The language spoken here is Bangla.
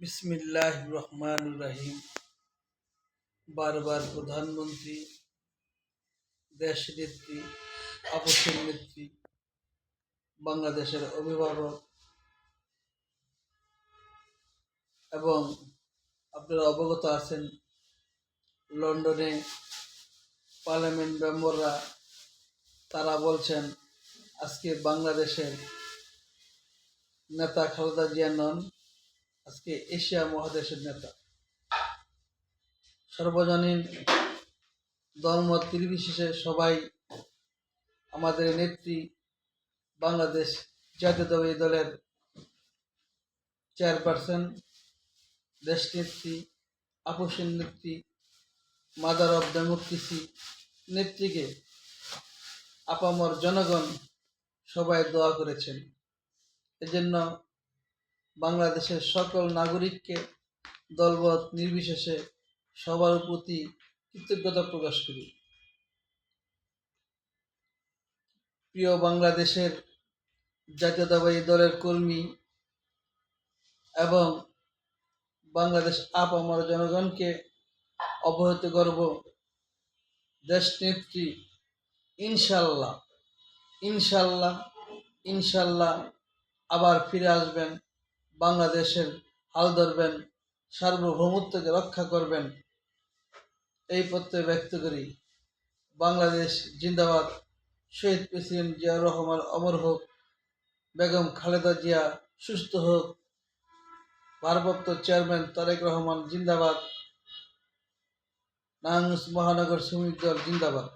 বিসমিল্লাহ রহমান রাহিম। বারবার প্রধানমন্ত্রী দেশ নেত্রী আপসের নেত্রী, বাংলাদেশের অভিভাবক এবং আপনারা অবগত আছেন, লন্ডনে পার্লামেন্ট মেম্বাররা তারা বলছেন, আজকে বাংলাদেশের নেতা খালেদা জিয়া নন। আজকে এশিয়া মহাদেশের নেতা। সর্বজনীন দলমত নির্বিশেষে সবাই আমাদের নেত্রী বাংলাদেশ জাতীয় জাতীয়তাবাদী দলের চেয়ারপারসন, দেশ নেত্রী, আপসের নেত্রী, মাদার অব ডেমোক্রেসি নেত্রীকে আপামর জনগণ সবাই দোয়া করেছেন। এজন্য বাংলাদেশের সকল নাগরিককে দলবত নির্বিশেষে সবার প্রতি কৃতজ্ঞতা প্রকাশ করি। প্রিয় বাংলাদেশের জাতীয়তাবাদী দলের কর্মী এবং বাংলাদেশ আপ আমার জনগণকে অবহিত করব দেশ নেত্রী ইনশাল্লাহ। ইনশাল্লাহ ইনশাল্লাহ আবার ফিরে আসবেন বাংলাদেশের হাল ধরবেন, সার্বভৌমত্বকে রক্ষা করবেন, এই প্রত্যয় ব্যক্ত করি। বাংলাদেশ জিন্দাবাদ। শহীদ প্রেসিডেন্ট জিয়াউর রহমান অমর হোক, বেগম খালেদা জিয়া সুস্থ হোক। ভারপ্রাপ্ত চেয়ারম্যান তারেক রহমান জিন্দাবাদ। নারায়ণগঞ্জ মহানগর শ্রমিক দল জিন্দাবাদ।